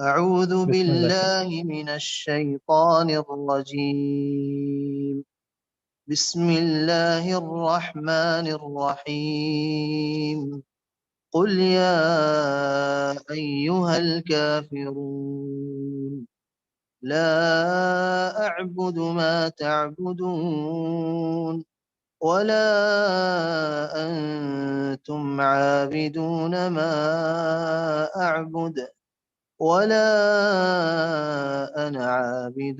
أعوذ. بالله من الشيطان الرجيم. بسم الله الرحمن الرحيم. قل يا أيها الكافرون لا أعبد ما تعبدون ولا أنتم عابدون ما أعبد. ولا أنا عابد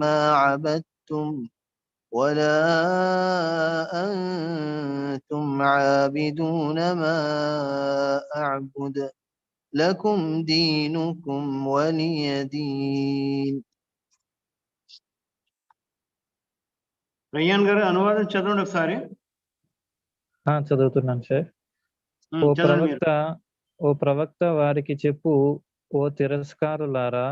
ما عبدتم ولا أنتم عابدون ما أعبد لكم دينكم ولي دين రయ్యాన్ గారు అనువాదం చదవండి ఒకసారి ఆ, చదువుతున్నాను సార్ ఉమ్, ఓ చదవండి మీరు ప్రవక్త ఓ ప్రవక్త వారికి చెప్పు ఓ తిరస్కారులారా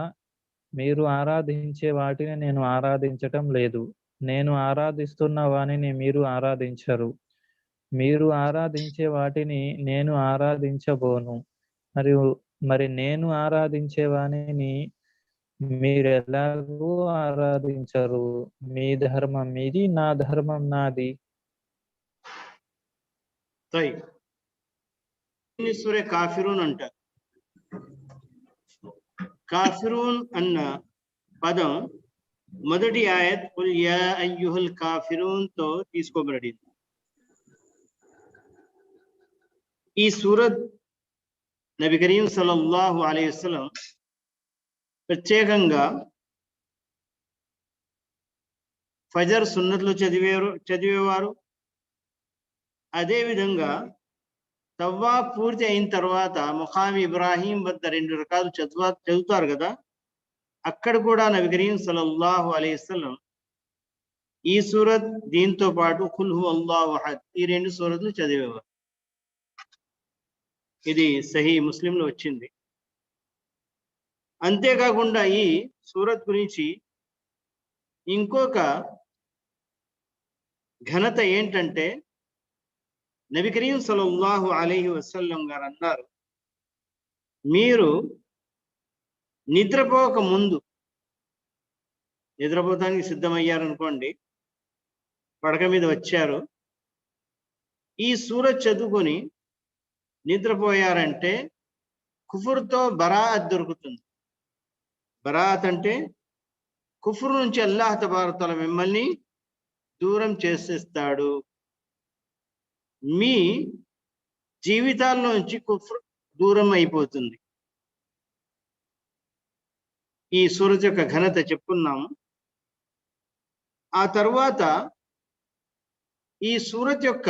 మీరు ఆరాధించే వాటిని నేను ఆరాధించటం లేదు. నేను ఆరాధిస్తున్న వానిని మీరు ఆరాధించరు. మీరు ఆరాధించే వాటిని నేను ఆరాధించబోను. మరియు మరి నేను ఆరాధించే వానిని మీరు ఎలాగూ ఆరాధించరు. మీ ధర్మం మీది నా ధర్మం నాది. సూర్య కాఫిరూన్ అంటారు కాఫిరూన్ అన్న పదం మొదటి ఆయత్ కుల్ యా కాఫిరూన్తో తీసుకోబడింది ఈ సూరత్ నబి కరీం సలల్లాహు అలైహి వసలం ప్రత్యేకంగా ఫజర్ సున్నత్లు చదివే చదివేవారు. అదేవిధంగా తవ్వా పూర్తి అయిన తర్వాత ముఖామి ఇబ్రాహీం వద్ద రెండు రకాలు చదువు చదువుతారు కదా? అక్కడ కూడా నబి కరీం సల్లల్లాహు అలైహి ఈ సూరత్ దీంతో పాటు కుల్హు అల్లాహద్ ఈ రెండు సూరత్లు చదివేవారు. ఇది సహీ ముస్లింలో వచ్చింది. అంతేకాకుండా ఈ సూరత్ గురించి ఇంకొక ఘనత ఏంటంటే నబి కరీం సల్లల్లాహు అలైహి వసల్లం గారు అన్నారు మీరు నిద్రపోక ముందు నిద్రపోతానికి సిద్ధమయ్యారనుకోండి పడక మీద వచ్చారు ఈ సూరత్ చదువుకొని నిద్రపోయారంటే కుఫుర్తో బరాత్ దొరుకుతుంది. బరాత్ అంటే కుఫుర్ నుంచి అల్లాహ్ తబారతల మిమ్మల్ని దూరం చేసేస్తాడు. మీ జీవితాల్లోంచి కుఫ్ర దూరం అయిపోతుంది ఈ సూరజ్ యొక్క ఘనత చెప్పుకున్నాము. ఆ తరువాత ఈ సూరత్ యొక్క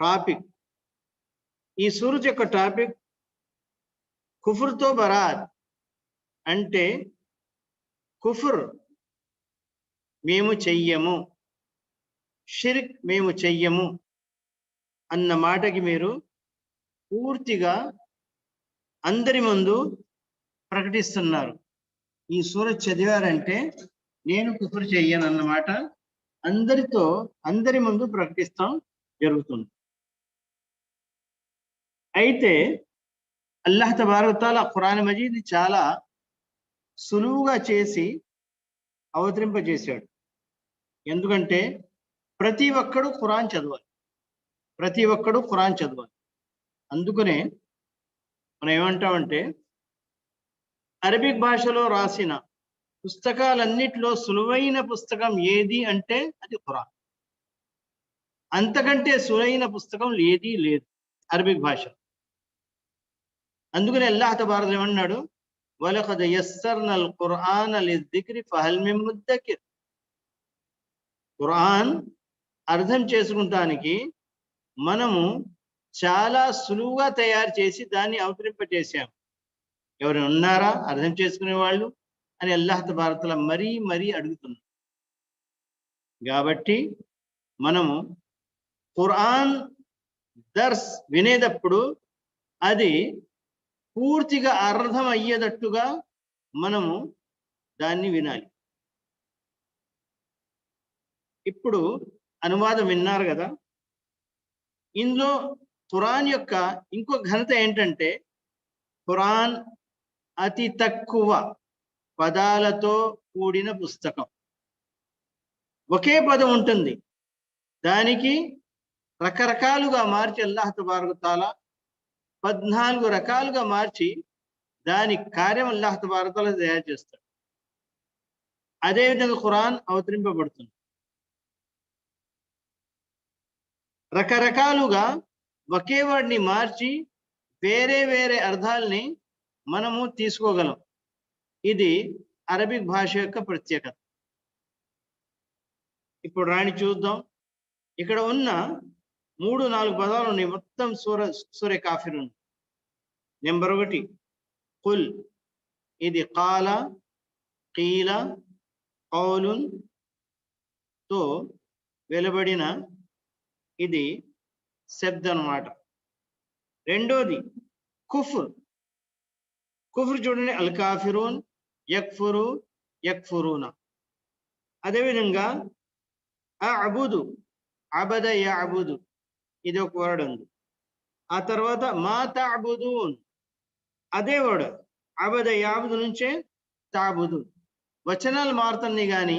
టాపిక్ ఈ సూరత్ యొక్క టాపిక్ కుఫుర్తో బరాత్ అంటే కుఫుర్ మేము చెయ్యము. షిర్క్ మేము చెయ్యము అన్న మాటకి మీరు పూర్తిగా అందరి ముందు ప్రకటిస్తున్నారు. ఈ సూరత్ చదివారంటే నేను కుఫర్ చెయ్యను అన్నమాట అందరితో అందరి ముందు ప్రకటిస్తాం జరుగుతుంది. అయితే అల్లాహ్ తబారతాల ఖురాన్ మజీద్ చాలా సులువుగా చేసి అవతరింపజేశాడు. ఎందుకంటే ప్రతి ఒక్కడు ఖురాన్ చదవాలి. ప్రతి ఒక్కడు ఖురాన్ చదవాలి. అందుకనే మనం ఏమంటామంటే అరబిక్ భాషలో రాసిన పుస్తకాలన్నిటిలో సులువైన పుస్తకం ఏది అంటే అది ఖురాన్. అంతకంటే సులైన పుస్తకం ఏది లేదు అరబిక్ భాష అందుకని అల్లాహ్ తబారక్ ఏమన్నాడు? వలఖద్ యస్సర్నల్ అల్ లిద్దిక్రి ఫహల్ ముద్దకిర్. ఖురాన్ అర్థం చేసుకుంటానికి మనము చాలా సులువుగా తయారు చేసి దాన్ని అవతరింపజేశాం. ఎవరు ఉన్నారా? అర్థం చేసుకునే వాళ్ళు? అని అల్లాహ్ భారతల మరీ మరీ అడుగుతున్నారు కాబట్టి మనము ఖురాన్ దర్స్ వినేటప్పుడు అది పూర్తిగా అర్థం అయ్యేటట్టుగా మనము దాన్ని వినాలి. ఇప్పుడు అనువాదం విన్నారు కదా? ఇందులో ఖురాన్ యొక్క ఇంకో ఘనత ఏంటంటే ఖురాన్ అతి తక్కువ పదాలతో కూడిన పుస్తకం. ఒకే పదం ఉంటుంది. దానికి రకరకాలుగా మార్చి అల్లాహ్ తబారకుతాల పద్నాలుగు రకాలుగా మార్చి దాని కార్యం అల్లాహ్ తబారకు తయారు చేస్తాడు. అదేవిధంగా ఖురాన్ అవతరింపబడుతుంది. రకరకాలుగా ఒకే వాడిని మార్చి వేరే వేరే అర్థాలని మనము తీసుకోగలం. ఇది అరబిక్ భాష యొక్క ప్రత్యేకత. ఇప్పుడు రాణి చూద్దాం. ఇక్కడ ఉన్న మూడు నాలుగు పదాలు ఉన్నాయి. మొత్తం సూర సూర్య కాఫీలు ఉంది. నెంబర్ ఒకటి కుల్. ఇది కాల కీల కౌలున్తో వెలువడిన ఇది శబ్దం అనమాట రెండోది కుఫ్ర్ కుఫ్ర్ చూడండి అల్ కాఫిరూన్ యక్ఫురు యక్ఫురూన. అదేవిధంగా అబుదు అబద అబుదు ఇది ఒక వర్డ్ ఉంది. ఆ తర్వాత మా తాబుదూన్. అదే వర్డ్ అబద యాబుదు నుంచే తాబుదు. వచనాలు మారుతున్నాయి కానీ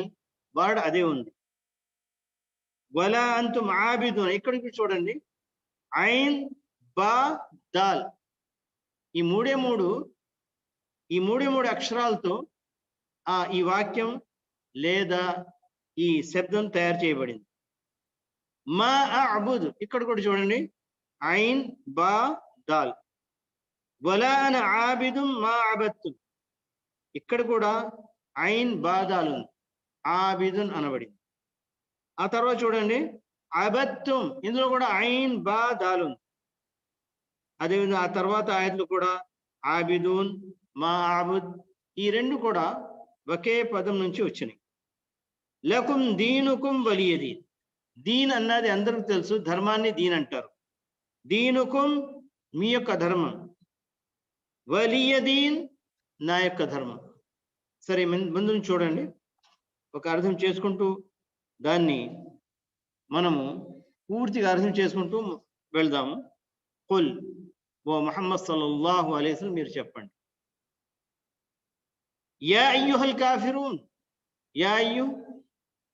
వర్డ్ అదే ఉంది. వలా అంతుం ఆబిదున్. ఇక్కడికి చూడండి. ఐన్ బా దాల్. ఈ మూడే మూడు ఈ మూడే మూడు అక్షరాలతో ఆ ఈ వాక్యం లేదా ఈ శబ్దం తయారు చేయబడింది. మా అబుద్. ఇక్కడ కూడా చూడండి. ఐన్ బా దాల్. వలా అన ఆబిదుం మా అబత్తు. ఇక్కడ కూడా ఐన్ బాదాలు ఉంది. ఆబిదున్ అనబడింది. ఆ తర్వాత చూడండి అబత్తుం. ఇందులో కూడా ఐన్ బా దాలు ఉంది అదేవిధంగా ఆ తర్వాత ఆయనలు కూడా ఆబిదూన్ మా ఆబుద్. ఈ రెండు కూడా ఒకే పదం నుంచి వచ్చినాయి. లకుం దీనుకుం వలియది. దీన్ అన్నది అందరికి తెలుసు ధర్మాన్ని దీన్ అంటారు. దీనుకుం మీ యొక్క ధర్మం. వలియదీన్ నా యొక్క ధర్మం. సరే ముందు చూడండి. ఒక అర్థం చేసుకుంటూ దాన్ని మనము పూర్తిగా అర్థం చేసుకుంటూ వెళ్దాము. కొల్ ఓ మహమ్మద్ సల్లల్లాహు అలైహి మీరు చెప్పండి. యా అయ్యుహల్ కాఫిరూన్. యా అయ్యు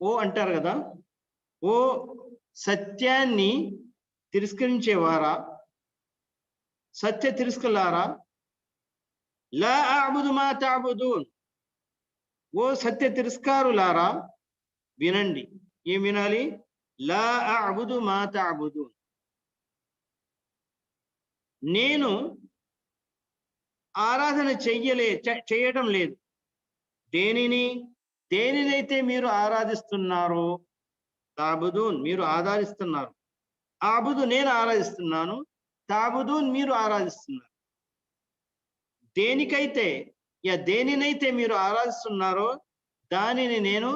ఓ అంటారు కదా ఓ సత్యాన్ని తిరస్కరించేవారా? సత్య తిరస్కలారా? లా అబుదు మా తాబుదూన్. ఓ సత్య తిరస్కారులారా? వినండి. ఏం వినాలి? లా అబుదు మా తాబుదూన్ నేను ఆరాధన చెయ్యలే చేయటం లేదు. దేనిని దేనినైతే మీరు ఆరాధిస్తున్నారో తాబుదూన్ మీరు ఆరాధిస్తున్నారు. ఆబుదు నేను ఆరాధిస్తున్నాను తాబుదూన్ మీరు ఆరాధిస్తున్నారు. దేనికైతే యా దేనినైతే మీరు ఆరాధిస్తున్నారో దానిని నేను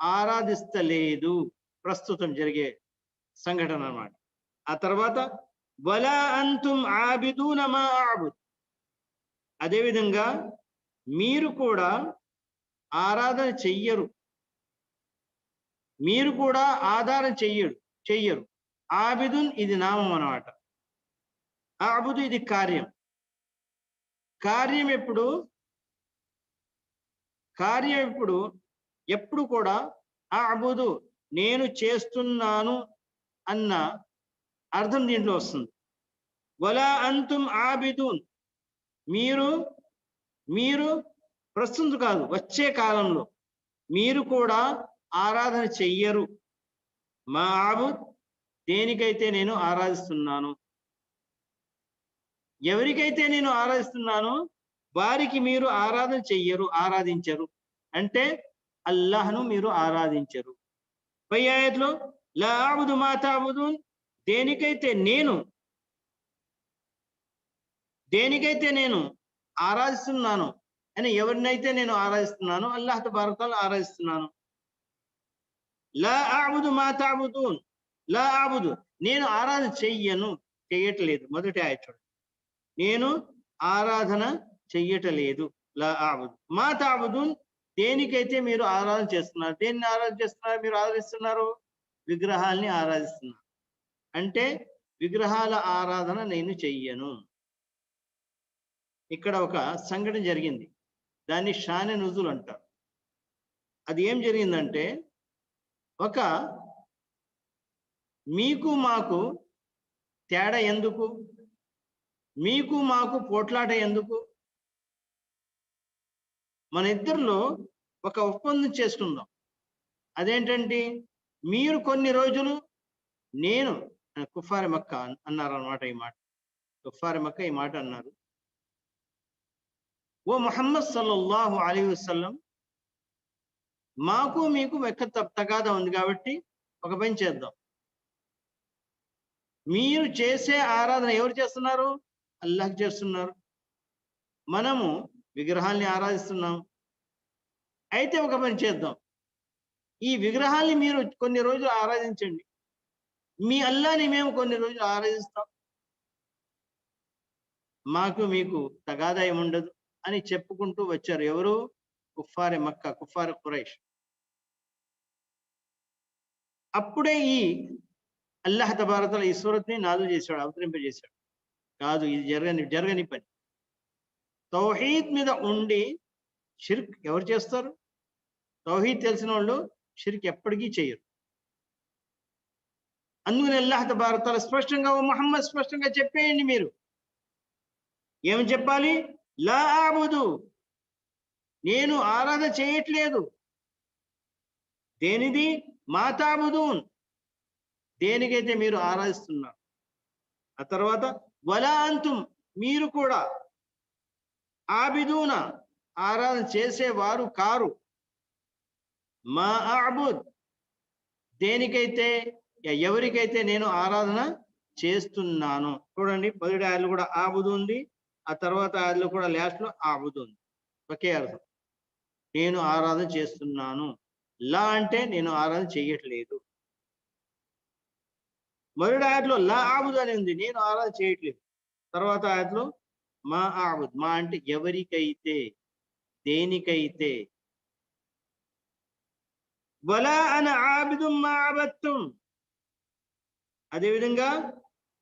ఆరాధిస్తలేదు. ప్రస్తుతం జరిగే సంఘటన అన్నమాట. ఆ తర్వాత వలా అంతుం ఆబిదూన మా ఆబుద్ అదేవిధంగా మీరు కూడా ఆరాధన చెయ్యరు. మీరు కూడా ఆధారం చెయ్యడు చెయ్యరు. ఆబిదున్ ఇది నామం అన్నమాట. ఆబుదు ఇది కార్యం. కార్యం ఎప్పుడు? కార్యం ఎప్పుడు? ఎప్పుడు కూడా ఆ ఆబుదు నేను చేస్తున్నాను అన్న అర్థం దీంట్లో వస్తుంది. వలా అంతుం ఆబిదూన్. మీరు మీరు ప్రస్తుతం కాదు వచ్చే కాలంలో మీరు కూడా ఆరాధన చెయ్యరు. మా ఆబుద్ దేనికైతే నేను ఆరాధిస్తున్నాను? ఎవరికైతే నేను ఆరాధిస్తున్నానో వారికి మీరు ఆరాధన చెయ్యరు ఆరాధించరు. అంటే అల్లాహ్ను మీరు ఆరాధించరు. పై ఆయతలో లాబుదు ఆబుదు దేనికైతే నేను దేనికైతే నేను ఆరాధిస్తున్నాను అని ఎవరినైతే నేను ఆరాధిస్తున్నానో అల్లాహ్ భారతాలు ఆరాధిస్తున్నాను. లా ఆబుదు మా తాబుదూన్ లా ఆబుదు నేను ఆరాధన చెయ్యను చెయ్యట్లేదు. మొదటి ఆయన చూడండి. నేను ఆరాధన చెయ్యటలేదు. లా ఆబుదు మా తాబుదూన్ దేనికైతే మీరు ఆరాధన చేస్తున్నారు దేన్ని ఆరాధన చేస్తున్నారు మీరు ఆరాధిస్తున్నారు? విగ్రహాల్ని ఆరాధిస్తున్నారు. అంటే విగ్రహాల ఆరాధన నేను చెయ్యను. ఇక్కడ ఒక సంఘటన జరిగింది. దాన్ని షానె నుజులు అంటారు. అది ఏం జరిగిందంటే ఒక మీకు మాకు తేడా ఎందుకు? మీకు మాకు పోట్లాట ఎందుకు? మన ఇద్దరిలో ఒక ఒప్పందం చేసుకుందాం. అదేంటంటే మీరు కొన్ని రోజులు నేను కుఫారి మక్క అన్నారు అనమాట ఈ మాట. కుఫారి మక్క ఈ మాట అన్నారు. ఓ మొహమ్మద్ సల్లల్లాహు అలీ వసల్లం మాకు మీకు మెక్క తగాదా ఉంది కాబట్టి ఒక పని చేద్దాం. మీరు చేసే ఆరాధన ఎవరు చేస్తున్నారు? అల్లాహ్ చేస్తున్నారు. మనము విగ్రహాల్ని ఆరాధిస్తున్నాం. అయితే ఒక పని చేద్దాం. ఈ విగ్రహాల్ని మీరు కొన్ని రోజులు ఆరాధించండి. మీ అల్లాని మేము కొన్ని రోజులు ఆరాధిస్తాం. మాకు మీకు తగాదాయం ఉండదు అని చెప్పుకుంటూ వచ్చారు ఎవరు? కుఫారి మక్క కుఫారి ఖురైష్ అప్పుడే ఈ అల్లాహ్ తబారతల ఈ సూరత్ని నాదు చేశాడు అవతరింపజేశాడు. కాదు ఇది జరగని జరగని పని. తౌహీద్ మీద ఉండి షిర్క్ ఎవరు చేస్తారు? తౌహీద్ తెలిసిన వాళ్ళు షిర్క్ ఎప్పటికీ చేయరు. అందుకని అల్లాహ్ భారతాలు స్పష్టంగా ఓ మహమ్మద్ స్పష్టంగా చెప్పేయండి మీరు. ఏమి చెప్పాలి? లా ఆబుదు నేను ఆరాధన చేయట్లేదు. దేనిది? మాతాబుదూన్ దేనికైతే మీరు ఆరాధిస్తున్నారు. ఆ తర్వాత వలా అంతుం. మీరు కూడా. ఆబిదూన ఆరాధన చేసేవారు కారు. మా ఆబుద్ దేనికైతే ఎవరికైతే నేను ఆరాధన చేస్తున్నాను. చూడండి మొదటి ఆయలు కూడా ఆబుదు ఉంది. ఆ తర్వాత ఆయలు కూడా లాస్ట్లో ఆబుదు ఉంది. ఒకే అర్థం. నేను ఆరాధన చేస్తున్నాను. లా అంటే నేను ఆరాధన చేయట్లేదు. మొదటి ఆయతలో లా ఆబుదు అని ఉంది. నేను ఆరాధన చేయట్లేదు. తర్వాత ఆయతలో మా ఆవుద్ మా అంటే ఎవరికైతే దేనికైతే. వలా అన ఆబిదు మా అబత్తుం అదేవిధంగా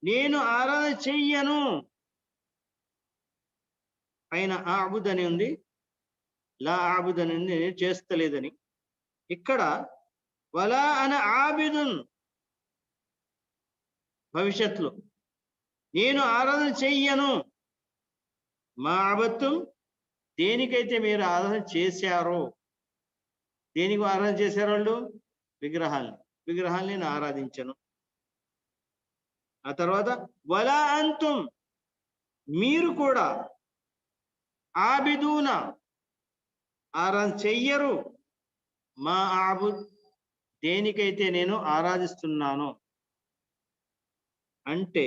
నేను ఆరాధన చెయ్యను. పైన ఆబుద్ అని ఉంది. లా ఆబుద్ అని ఉంది. నేను చేస్తలేదని. ఇక్కడ వలా అన ఆబిదున్. భవిష్యత్తులో. నేను ఆరాధన చెయ్యను. మా అబద్ధం దేనికైతే మీరు ఆరాధన చేశారో దేనికి ఆరాధన చేశారు వాళ్ళు? విగ్రహాల్ని. విగ్రహాన్ని నేను ఆరాధించను. ఆ తర్వాత వలా అంతుం మీరు కూడా ఆబిదూన ఆరాధన చెయ్యరు. మా ఆబు దేనికైతే నేను ఆరాధిస్తున్నానో అంటే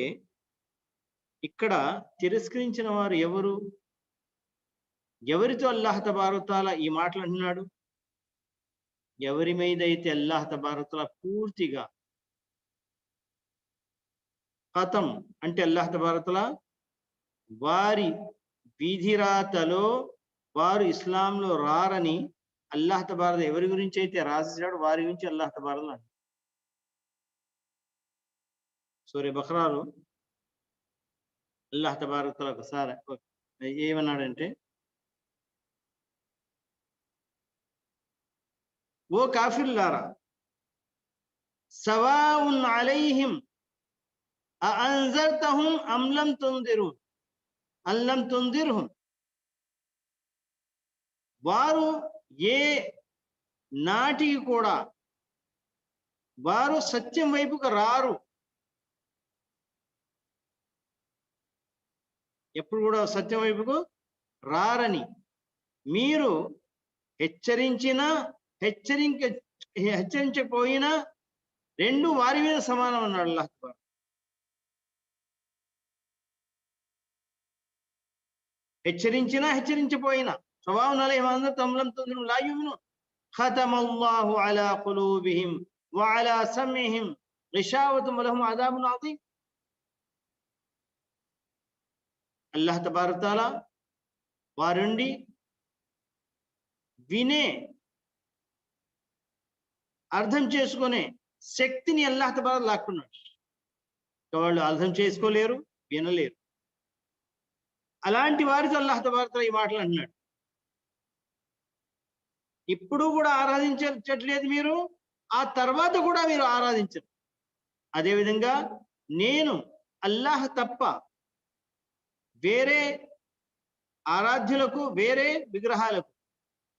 ఇక్కడ తిరస్కరించిన వారు ఎవరు? ఎవరితో అల్లాహ్ తబారుతాల ఈ మాటలు అంటున్నాడు? ఎవరి మీద అయితే అల్లాహ్ తబారుతాల పూర్తిగా కథం అంటే అల్లాహ్ తబారుతాల వారి విధిరాతలో వారు ఇస్లాంలో రారని అల్లాహ్ తబారత ఎవరి గురించి అయితే రాసేసాడు వారి గురించి అల్లాహ్ తబారత సూర్య బక్రాలు అల్లాహ్ తబారతల ఒకసారి ఏమన్నాడంటే ఓ కాఫిల్లారా సవాఉన్ అలైహిం అఅన్జర్తహుం అమ్లం తొందిరు అల్లం తుందిర్హుం వారు ఏ నాటికి కూడా వారు సత్యం వైపుకు రారు. ఎప్పుడు కూడా సత్యం వైపుకు రారని మీరు హెచ్చరించిన హెచ్చరింక హెచ్చరించకపోయినా రెండు వారి మీద సమానం అన్నాడు అల్లాహ్ అక్బర్ హెచ్చరించినా హెచ్చరించపోయినా స్వభావం అలైహి తమ్లంతో లాయును ختم الله على قلوبهم وعلى سمعهم غشاوة ولهم عذاب عظيم అల్లాహ్ తబారతాల వారుండి వినే అర్థం చేసుకునే శక్తిని అల్లాహ్ తబార లాక్కున్నాడు. వాళ్ళు అర్థం చేసుకోలేరు వినలేరు. అలాంటి వారితో అల్లాహ్ తబారతల ఈ మాటలు అంటున్నాడు. ఇప్పుడు కూడా ఆరాధించట్లేదు మీరు ఆ తర్వాత కూడా మీరు ఆరాధించరు. అదేవిధంగా నేను అల్లాహ్ తప్ప వేరే ఆరాధ్యులకు వేరే విగ్రహాలకు.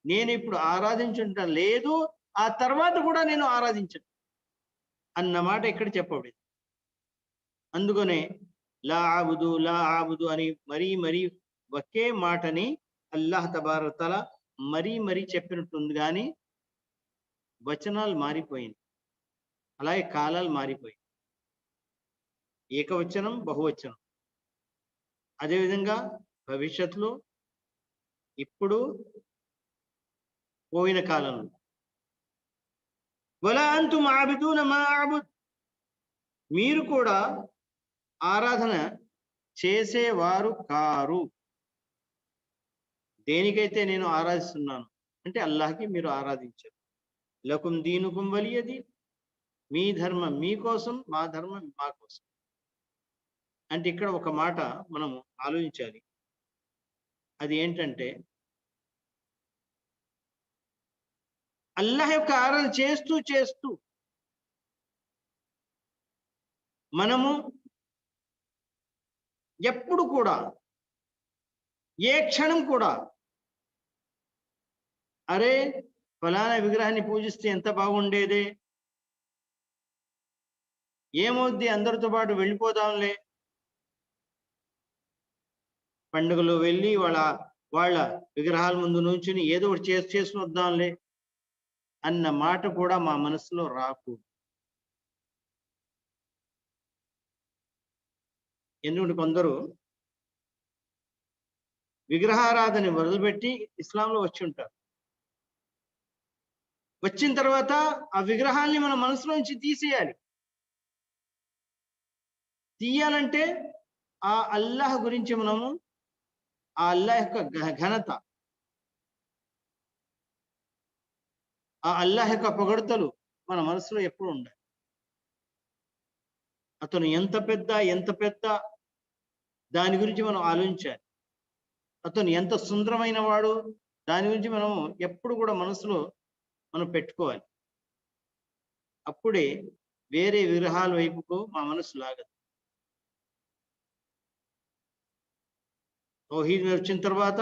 నేను ఇప్పుడు ఆరాధించటం లేదు ఆ తర్వాత కూడా నేను ఆరాధించను. అన్నమాట ఇక్కడ చెప్పబడింది? అందుకనే లా ఆబుదు లా ఆబుదు అని మరీ మరీ ఒకే మాటని అల్లాహ్ తబారతల మరీ మరీ చెప్పినట్టుంది కానీ వచనాలు మారిపోయింది. అలాగే కాలాలు మారిపోయింది. ఏకవచనం బహువచనం. అదేవిధంగా భవిష్యత్తులో ఇప్పుడు పోయిన కాలంలో. వలా అంతుం ఆబిదూన మా ఆబుద్. మీరు కూడా ఆరాధన చేసేవారు కారు. దేనికైతే నేను ఆరాధిస్తున్నాను అంటే అల్లాహకి మీరు ఆరాధించారు. లకుం దీనుకుం వలియది మీ ధర్మం మీకోసం మా ధర్మం మా కోసం. అంటే ఇక్కడ ఒక మాట మనము ఆలోచించాలి. అది ఏంటంటే అల్లాహ్ యొక్క ఆరాధన చేస్తూ చేస్తూ మనము ఎప్పుడు కూడా ఏ క్షణం కూడా అరే ఫలానా విగ్రహాన్ని పూజిస్తే ఎంత బాగుండేదే? ఏమవుద్ది అందరితో పాటు వెళ్ళిపోదాంలే? పండుగలో వెళ్ళి వాళ్ళ వాళ్ళ విగ్రహాల ముందు నుంచుని ఏదో ఒకటి చేసి చేసుకుని వద్దాంలే అన్న మాట కూడా మా మనసులో రాకు ఎందుకంటే కొందరు విగ్రహారాధన వదిలిపెట్టి ఇస్లాంలో వచ్చి ఉంటారు. వచ్చిన తర్వాత ఆ విగ్రహాల్ని మన మనసులోంచి తీసేయాలి. తీయాలంటే ఆ అల్లాహ్ గురించి మనము ఆ అల్లాహ్ యొక్క ఘనత. ఆ అల్లాహ్ యొక్క పొగడతలు మన మనసులో ఎప్పుడు ఉండాలి. అతను ఎంత పెద్ద ఎంత పెద్ద దాని గురించి మనం ఆలోచించాలి. అతను ఎంత సుందరమైన వాడు దాని గురించి మనం ఎప్పుడు కూడా మనసులో మనం పెట్టుకోవాలి. అప్పుడే వేరే విగ్రహాల వైపుకు మా మనసు లాగదు. తౌహీద్ మీద వచ్చిన తర్వాత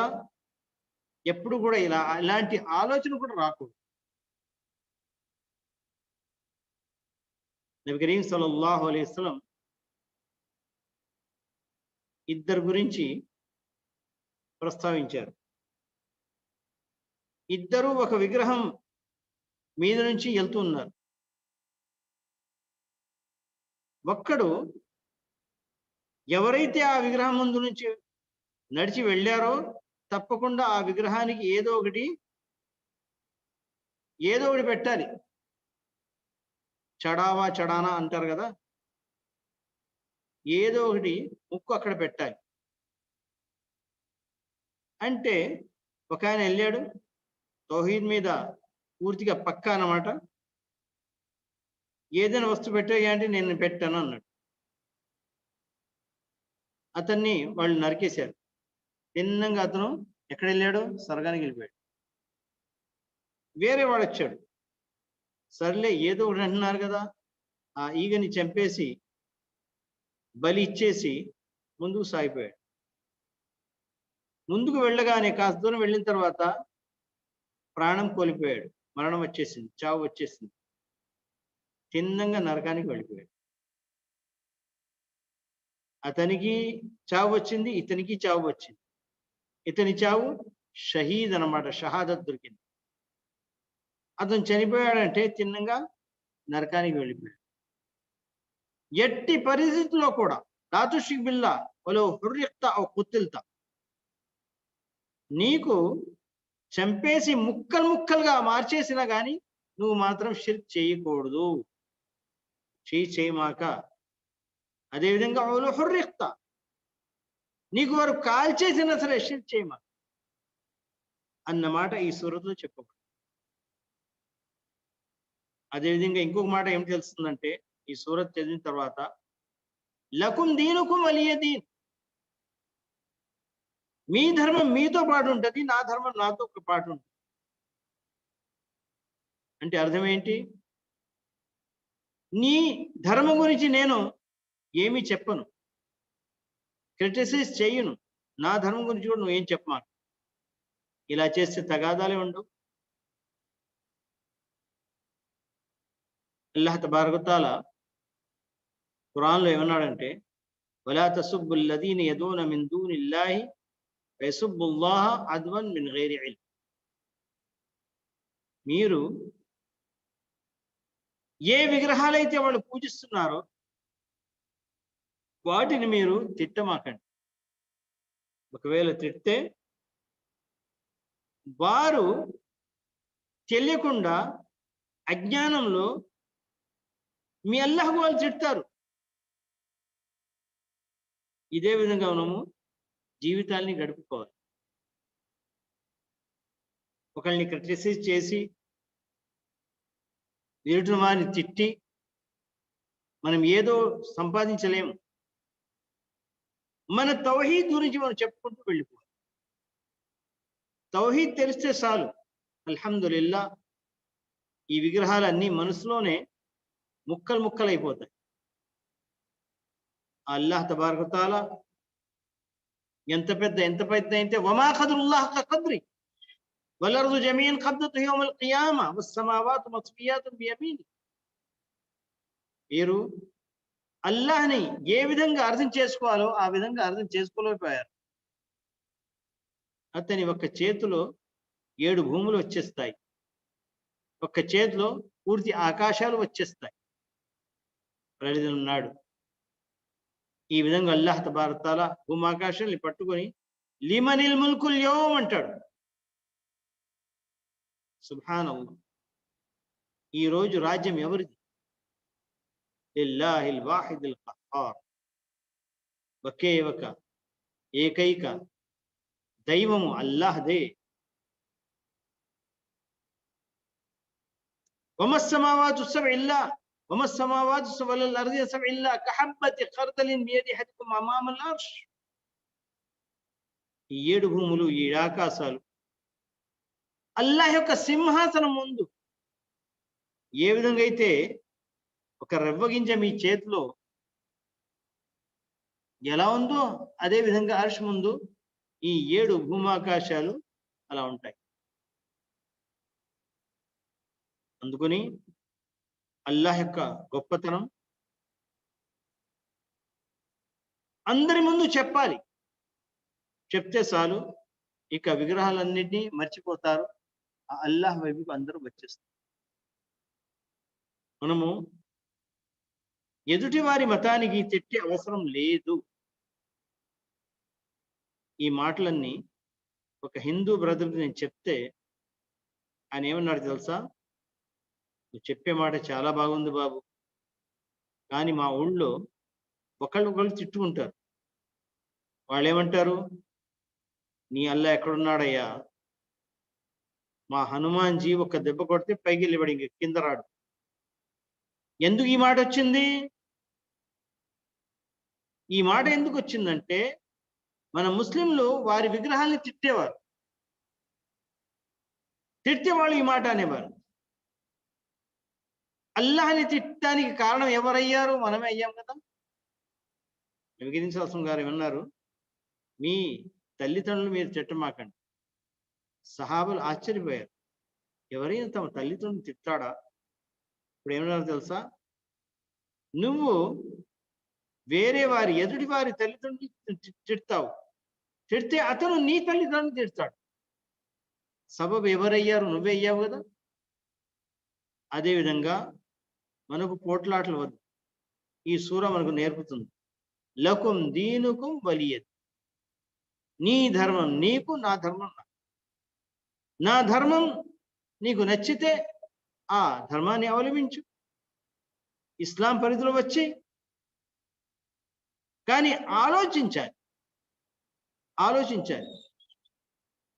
ఎప్పుడు కూడా ఇలా ఇలాంటి ఆలోచన కూడా రాకూడదు. నబి కరీం సల్లల్లాహు అలైస్లం ఇద్దరు గురించి ప్రస్తావించారు. ఇద్దరు ఒక విగ్రహం మీద నుంచి వెళ్తూ ఉన్నారు. ఒక్కడు ఎవరైతే ఆ విగ్రహం ముందు నుంచి నడిచి వెళ్ళారో తప్పకుండా ఆ విగ్రహానికి ఏదో ఒకటి ఏదో ఒకటి పెట్టాలి. చడావా చడానా అంటారు కదా? ఏదో ఒకటి ముక్కు అక్కడ పెట్టాలి. అంటే ఒక ఆయన వెళ్ళాడు తౌహీద్ మీద పూర్తిగా పక్కా అన్నమాట. ఏదైనా వస్తువు పెట్టాయి అంటే నేను పెట్టాను అన్నాడు. అతన్ని వాళ్ళు నరికేశారు. భిన్నంగా అతను ఎక్కడ వెళ్ళాడు స్వర్గానికి వెళ్ళిపోయాడు. వేరే వాడు వచ్చాడు. సర్లే ఏదో ఒకటి అంటున్నారు కదా. ఆ ఈగని చంపేసి బలి ఇచ్చేసి ముందుకు సాగిపోయాడు. ముందుకు వెళ్ళగానే కాస్త దూరం వెళ్ళిన తర్వాత ప్రాణం కోల్పోయాడు. మరణం వచ్చేసింది చావు వచ్చేసింది. తిన్నంగా నరకానికి వెళ్ళిపోయాడు. అతనికి చావు వచ్చింది ఇతనికి చావు వచ్చింది. ఇతని చావు షహీద్ అన్నమాట షహాదత్ దొరికింది. అతను చనిపోయాడంటే తిన్నంగా నరకానికి వెళ్ళిపోయాడు. ఎట్టి పరిస్థితుల్లో కూడా దాతుషిక్ బిల్లా ఓలో హుర్రిక్త ఓ కుత్తిల్తా. నీకు చంపేసి ముక్కలు ముక్కలుగా మార్చేసినా కానీ నువ్వు మాత్రం షిర్క్ చేయకూడదు. చేయి చేయమాక. అదేవిధంగా ఓలో హుర్రిక్త నీకు వారు కాల్చేసినా సరే షిర్క్ చేయమా అన్నమాట ఈ సూరత్లో చెప్పబడింది. అదేవిధంగా ఇంకొక మాట ఏం తెలుస్తుందంటే ఈ సూరత్ చదివిన తర్వాత లకుం దీనుకుం అలియ దీన్. మీ ధర్మం మీతో పాటు ఉంటుంది నా ధర్మం నాతో పాటు ఉంటుంది. అంటే అర్థం ఏంటి? నీ ధర్మం గురించి నేను ఏమీ చెప్పను. క్రిటిసైజ్ చేయను. నా ధర్మం గురించి కూడా నువ్వేం చెప్పమా ఇలా చేస్తే తగాదాలే ఉండవు. అల్లహత భారగతాల ఖురాన్లో ఏమన్నాడంటే వలా తసుబ్బుల్లదీన్ యదూన మిన్ ఇల్లాహి వెసుబ్బుల్లాహ అద్వన్ మిన్ గైరి ఇల్ మీరు ఏ విగ్రహాలైతే వాళ్ళు పూజిస్తున్నారో వాటిని మీరు తిట్టమాకండి. ఒకవేళ తిడితే వారు తెలియకుండా అజ్ఞానంలో మీ అల్లాహ్ వాళ్ళు తిడతారు. ఇదే విధంగా మనము జీవితాల్ని గడుపుకోవాలి. ఒకళ్ళని క్రిటిసైజ్ చేసి ఎదుటి వారిని తిట్టి మనం ఏదో సంపాదించలేము. మన తౌహీద్ గురించి మనం చెప్పుకుంటూ వెళ్ళిపోవాలి. తౌహీద్ తెలిస్తే చాలు. అల్హమ్దుల్లా ఈ విగ్రహాలన్నీ మనసులోనే ముక్కలు ముక్కలు అయిపోతాయి అల్లాహ్ తబారకతాల ఎంత పెద్ద ఎంత పెద్ద అయితే వమా ఖదరుల్లాహ్ కద్రి వలర్దు జమీన్ ఖద్దతు యౌమల్ ఖియామా వస్సమావాతు మత్ఫియాతు బియమీని. పేరు అల్లాహ్ని ఏ విధంగా అర్థం చేసుకోవాలో ఆ విధంగా అర్థం చేసుకోలేకపోయారు. అతని ఒక్క చేతిలో ఏడు భూములు వచ్చేస్తాయి. ఒక్క చేతిలో పూర్తి ఆకాశాలు వచ్చేస్తాయి. ఉన్నాడు ఈ విధంగా అల్లాహ్ తబారతాల భూమాకాశాన్ని పట్టుకొని లిమనిల్ ముల్కుల్ యోం అంటాడు. సుభాన్ ఈ రోజు రాజ్యం ఎవరిది? లిల్లాహిల్ వాహిదుల్ ఖహార్ ఒకే ఒక ఏకైక దైవము అల్లాహ్దే వమస్సమావాతు సబ్ఇల్లా వమస్సమావాతు వలల్ అర్ది సబ్ఇల్లా కహబ్బతి ఖర్దలిన్ బియది హదికుం అమామల్ అర్ష్ ఈ ఏడు భూములు ఈ ఆకాశాలు అల్లాహ్ యొక్క సింహాసనం ముందు ఏ విధంగా అయితే ఒక రెవ్వగింజ మీ చేతిలో ఎలా ఉందో అదే విధంగా అర్ష్ ముందు ఈ ఏడు భూమాకాశాలు అలా ఉంటాయి. అందుకని అల్లాహ్ యొక్క గొప్పతనం అందరి ముందు చెప్పాలి. చెప్తే చాలు ఇక విగ్రహాలన్నింటినీ మర్చిపోతారు. ఆ అల్లాహ్ వైపుకు అందరూ వచ్చేస్తారు. మనము ఎదుటి వారి మతానికి తిట్టే అవసరం లేదు. ఈ మాటలన్నీ ఒక హిందూ బ్రదర్కి నేను చెప్తే ఆయన ఏమన్నాడు తెలుసా? నువ్వు చెప్పే మాట చాలా బాగుంది బాబు. కానీ మా ఊళ్ళో ఒకళ్ళు ఒకళ్ళు తిట్టుకుంటారు వాళ్ళు ఏమంటారు నీ అల్లా ఎక్కడున్నాడయ్యా? మా హనుమాన్జీ ఒక దెబ్బ కొడితే పైకి వెళ్ళిపడి ఇంక కింద రాడు. ఎందుకు ఈ మాట వచ్చింది ఈ మాట ఎందుకు వచ్చిందంటే మన ముస్లింలు వారి విగ్రహాల్ని తిట్టేవారు. తిట్టే వాళ్ళు ఈ మాట అనేవారు. అల్లాహని తిట్టడానికి కారణం ఎవరయ్యారు? మనమే అయ్యాం కదా. వెంకటేశ్వరం గారు విన్నారు మీ తల్లిదండ్రులు మీరు తిట్టమాకండి. సహాబులు ఆశ్చర్యపోయారు. ఎవరైనా తమ తల్లిదండ్రులు తిట్టాడా ఇప్పుడు ఏమన్నారు తెలుసా? నువ్వు వేరే వారి ఎదుటి వారి తల్లిదండ్రులు తిడతావు. తిడితే అతను నీ తల్లిదండ్రులు తిడతాడు. సబబు ఎవరయ్యారు? నువ్వే అయ్యావు కదా. అదేవిధంగా మనకు పోట్లాటలు వద్దు. ఈ సూర మనకు నేర్పుతుంది. లకుం దీనుకుం వలియదు నీ ధర్మం నీకు నా ధర్మం నా నా ధర్మం నీకు నచ్చితే ఆ ధర్మాన్ని అవలంబించు. ఇస్లాం పరిధిలో వచ్చి కానీ ఆలోచించాలి. ఆలోచించాలి.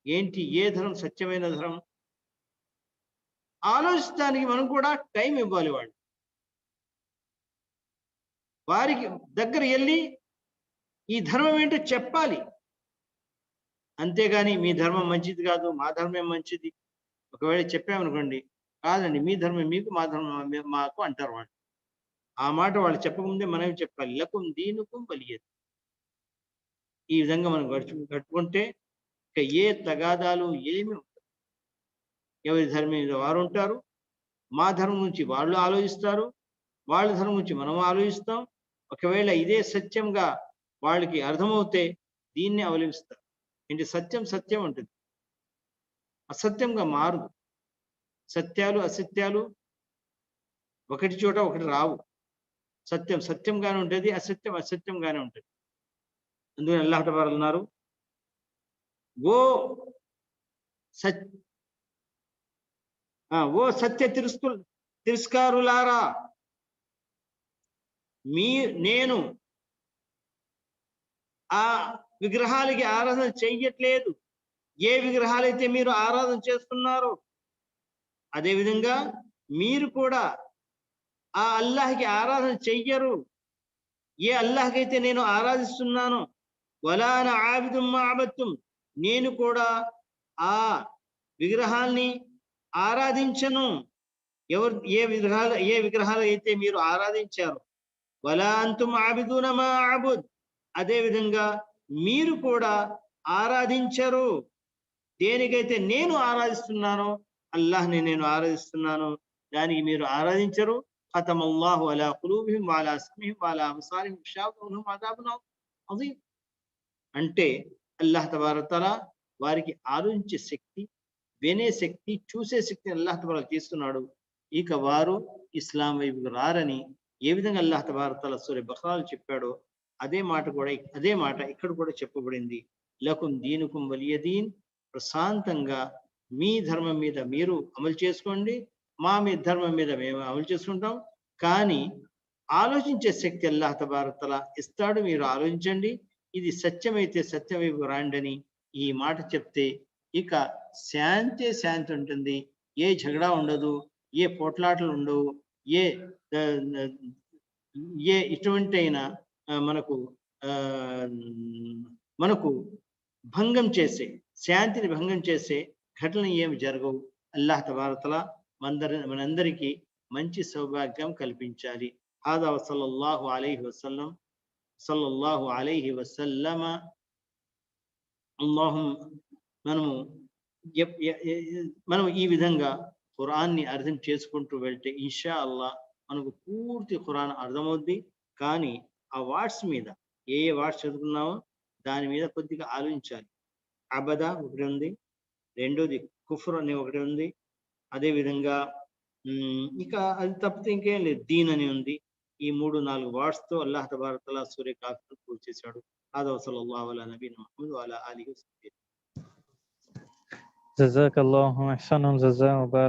ఏంటి ఏ ధరం సత్యమైన ధరం ఆలోచించడానికి మనం కూడా టైం ఇవ్వాలి వాళ్ళు. వారికి దగ్గర వెళ్ళి ఈ ధర్మం ఏంటో చెప్పాలి. అంతేగాని మీ ధర్మం మంచిది కాదు మా ధర్మం మంచిది. ఒకవేళ చెప్పామనుకోండి కాదండి మీ ధర్మం మీకు మా ధర్మం మాకు అంటారు వాళ్ళు. ఆ మాట వాళ్ళు చెప్పకముందే మనం చెప్పాలి. లకుం దీనుకుం బలియదు ఈ విధంగా మనం గడుచు కట్టుకుంటే ఇక ఏ తగాదాలు ఏమి ఉంటాయి ఎవరి ధర్మం మీద వారు ఉంటారు మా ధర్మం నుంచి వాళ్ళు ఆలోచిస్తారు వాళ్ళ ధర్మం నుంచి మనం ఆలోచిస్తాం. ఒకవేళ ఇదే సత్యంగా వాళ్ళకి అర్థమవుతే దీన్ని అవలంబిస్తారు. ఏంటి? సత్యం సత్యం ఉంటుంది అసత్యంగా మారదు. సత్యాలు అసత్యాలు ఒకటి చోట ఒకటి రావు. సత్యం సత్యంగానే ఉంటుంది అసత్యం అసత్యంగానే ఉంటుంది. అందుకని అల్లాహ్ తబార్ అన్నారు ఓ సత్ ఆ, ఓ సత్య తిరస్కు తిరస్కారులారా మీ నేను ఆ విగ్రహాలకి ఆరాధన చెయ్యట్లేదు. ఏ విగ్రహాలైతే మీరు ఆరాధన చేస్తున్నారో అదేవిధంగా మీరు కూడా ఆ అల్లాహ్కి ఆరాధన చెయ్యరు. ఏ అల్లాహ్కైతే నేను ఆరాధిస్తున్నానో వలాన ఆవిధం ఆబత్తుం నేను కూడా ఆ విగ్రహాల్ని ఆరాధించను. ఎవరు ఏ విగ్రహాలు ఏ విగ్రహాలు అయితే మీరు ఆరాధించారు వలా అంతుం ఆబిదూనమా ఆబుద్ అదేవిధంగా మీరు కూడా ఆరాధించరు. దేనికైతే నేను ఆరాధిస్తున్నానో అల్లాహ్ని నేను ఆరాధిస్తున్నాను దానికి మీరు ఆరాధించరు. ختم الله على قلوبهم وعلى سمعهم وعلى غشاوة ولهم عذاب عظيم అంటే అల్లాహ్ తబారతల వారికి ఆలోచించే శక్తి వినే శక్తి చూసే శక్తిని అల్లాహ్ తబారా చేస్తున్నాడు. ఇక వారు ఇస్లాం వైపు రారని ఏ విధంగా అల్లాహ్ తబారతల సూర్య బహ్రాలు చెప్పాడో అదే మాట కూడా అదే మాట ఇక్కడ కూడా చెప్పబడింది. లకుం దీనుకుం వలియదీన్ ప్రశాంతంగా మీ ధర్మం మీద మీరు అమలు చేసుకోండి. మా మీ ధర్మం మీద మేము అమలు చేసుకుంటాం కానీ ఆలోచించే శక్తి అల్లాహ తబారతల ఇస్తాడు. మీరు ఆలోచించండి. ఇది సత్యమైతే సత్యం రాండని ఈ మాట చెప్తే ఇక శాంతి శాంతి ఉంటుంది. ఏ జగడా ఉండదు. ఏ పోట్లాటలు ఉండవు. ఏ ఏ ఇటువంటి అయినా మనకు ఆ మనకు భంగం చేసే శాంతిని భంగం చేసే ఘటనలు ఏమి జరగవు. అల్లాహ్ తబారతల మందరి మనందరికీ మంచి సౌభాగ్యం కల్పించాలి. హాదా వసల్లాహు అలైహి వసల్లం సల్లల్లాహు అలైహి వసల్లమ. అల్లాహం మనము మనం ఈ విధంగా ఖురాన్ని అర్థం చేసుకుంటూ వెళ్తే ఇన్షా అల్లా మనకు పూర్తి ఖురాన్ అర్థమవుద్ది. కానీ ఆ వాట్స్ మీద ఏ ఏ వాట్స్ చదువుకున్నామో దాని మీద కొద్దిగా ఆలోచించాలి. అబద ఒకటి ఉంది రెండోది కుఫర్ అని ఒకటి ఉంది అదే విధంగా ఉమ్, ఇక అది తప్పితే ఇంకేం లేదు దీన్ అని ఉంది ఈ మూడు నాలుగు వాట్స్ తో అల్లాహ్ తబారతలా సూర్య కాఫీ పూర్తి చేశాడు هذا وصلى الله على نبينا محمد وعلى اله وصحبه جزاك الله أحسن الجزاء وبارك